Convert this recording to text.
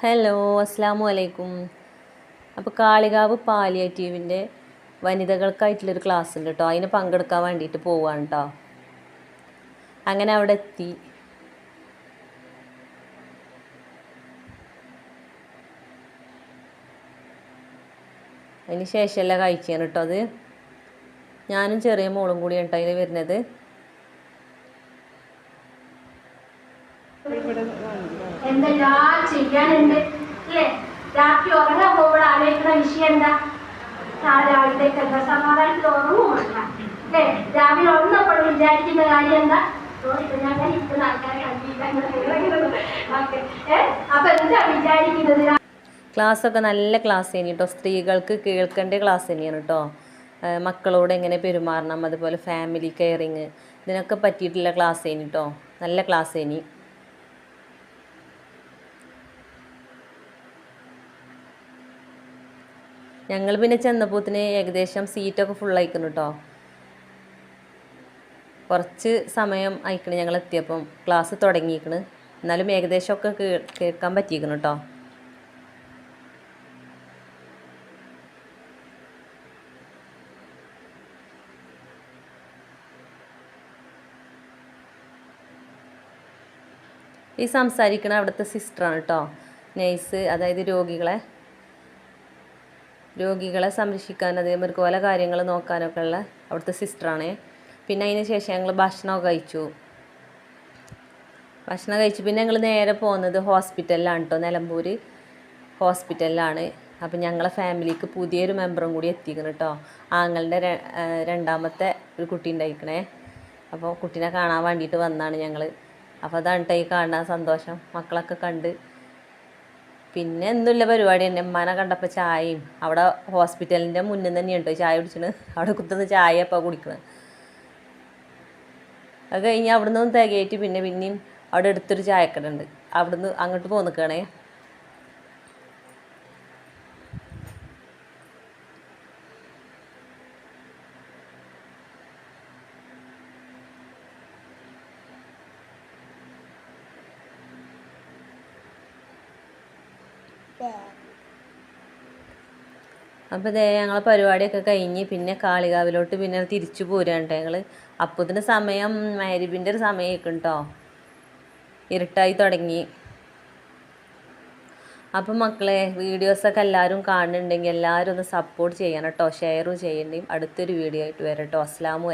Hello അസ്സാം വലൈക്കും അപ്പോൾ കാളികാവ് പാലിയേറ്റീവിന്റെ വനിതകൾക്കായിട്ടുള്ളൊരു ക്ലാസ് ഉണ്ട് കേട്ടോ അതിന് പങ്കെടുക്കാൻ വേണ്ടിയിട്ട് പോവാണ് കേട്ടോ അങ്ങനെ അവിടെ എത്തി. അതിന് ശേഷമല്ല കഴിക്കാൻ കേട്ടോ അത്? ഞാനും ചെറിയ മോളും കൂടിയാണ് കേട്ടോ അതിൽ വരുന്നത്. എന്തെല്ലാം ചെയ്യാനുണ്ട്? അല്ലേ? രാത്രി ഉറങ്ങാൻ പോകുമ്പോൾ ആലോചിക്കുന്ന വിഷയം എന്താ? എന്താ സമാധാനത്തിൽ ഉറങ്ങും വേണ്ട അല്ലേ? രാവിലെ ഉറങ്ങപ്പോൾ വിചാരിക്കുന്ന കാര്യം എന്താ? അപ്പൊ എന്താ വിചാരിക്കുന്നത്? ക്ലാസ്സൊക്കെ നല്ല ക്ലാസ് തന്നെയാണ് കേട്ടോ. സ്ത്രീകൾക്ക് കേൾക്കേണ്ട ക്ലാസ് തന്നെയാണ് കേട്ടോ. മക്കളോട് എങ്ങനെ പെരുമാറണം? അതുപോലെ ഫാമിലി കെയറിങ് ഇതിനൊക്കെ പറ്റിയിട്ടുള്ള ക്ലാസ് തന്നെ കേട്ടോ. നല്ല ക്ലാസ് തന്നെയാണ്. ഞങ്ങൾ പിന്നെ ചെന്നപ്പോത്തിന് ഏകദേശം സീറ്റൊക്കെ ഫുൾ അയക്കുന്നു കേട്ടോ കുറച്ച് സമയം അയക്കണ് ഞങ്ങൾ എത്തിയപ്പം ക്ലാസ് തുടങ്ങിയിരിക്കണ് എന്നാലും ഏകദേശമൊക്കെ കേൾക്കാൻ പറ്റിയിരിക്കണം കേട്ടോ ഈ സംസാരിക്കണ അവിടുത്തെ സിസ്റ്ററാണ് കേട്ടോ നേഴ്സ് അതായത് രോഗികളെ. രോഗികളെ സംരക്ഷിക്കാൻ അതേമാതിരി പല കാര്യങ്ങൾ നോക്കാനൊക്കെ ഉള്ള അവിടുത്തെ സിസ്റ്ററാണ് പിന്നെ അതിന് ശേഷം ഞങ്ങൾ ഭക്ഷണമൊക്കെ കഴിച്ചു. ഭക്ഷണം കഴിച്ചു. പിന്നെ ഞങ്ങൾ നേരെ പോകുന്നത് ഹോസ്പിറ്റലിലാണ് കേട്ടോ നിലമ്പൂർ ഹോസ്പിറ്റലിലാണ് അപ്പം ഞങ്ങളെ ഫാമിലിക്ക് പുതിയൊരു മെമ്പറും കൂടി എത്തിക്കണം കേട്ടോ ആങ്ങളുടെ രണ്ടാമത്തെ ഒരു കുട്ടി ഉണ്ടായിക്കണേ അപ്പോൾ കുട്ടീനെ കാണാൻ വേണ്ടിയിട്ട് വന്നാണ് ഞങ്ങൾ അപ്പോൾ അതാണ് കേട്ടോ ഈ കാണാൻ സന്തോഷം. മക്കളൊക്കെ കണ്ട് പിന്നെ എന്നുള്ള പരിപാടി? തന്നെ ഉമ്മാനെ കണ്ടപ്പോൾ ചായയും അവിടെ ഹോസ്പിറ്റലിന്റെ മുന്നിൽ തന്നെയാണ് കേട്ടോ ചായ കുടിച്ചിട്ട് അവിടെ കുത്തുന്ന ചായ അപ്പോൾ കുടിക്കണത് അത് കഴിഞ്ഞ് അവിടെ നിന്ന് തികയിട്ട് പിന്നെ പിന്നെയും അവിടെ അടുത്തൊരു ചായക്കട ഉണ്ട്. അവിടുന്ന് അങ്ങോട്ട് പോയി അപ്പോൾ ദേ ഞങ്ങളെ പരിപാടിയൊക്കെ കഴിഞ്ഞ് പിന്നെ കാളികാവിലോട്ട് പിന്നെ തിരിച്ചു പോരാണ് ഞങ്ങൾ അപ്പത്തിന്റെ സമയം മാരിബിന്റെ ഒരു സമയമൊക്കെ കേട്ടോ ഇരുട്ടായി തുടങ്ങി. അപ്പം മക്കളെ വീഡിയോസൊക്കെ എല്ലാവരും കാണുന്നുണ്ടെങ്കിൽ എല്ലാവരും ഒന്ന് സപ്പോർട്ട് ചെയ്യണം കേട്ടോ ഷെയറും ചെയ്യേണ്ടി. അടുത്തൊരു വീഡിയോ ആയിട്ട് വരാം കേട്ടോ അസ്ലാമു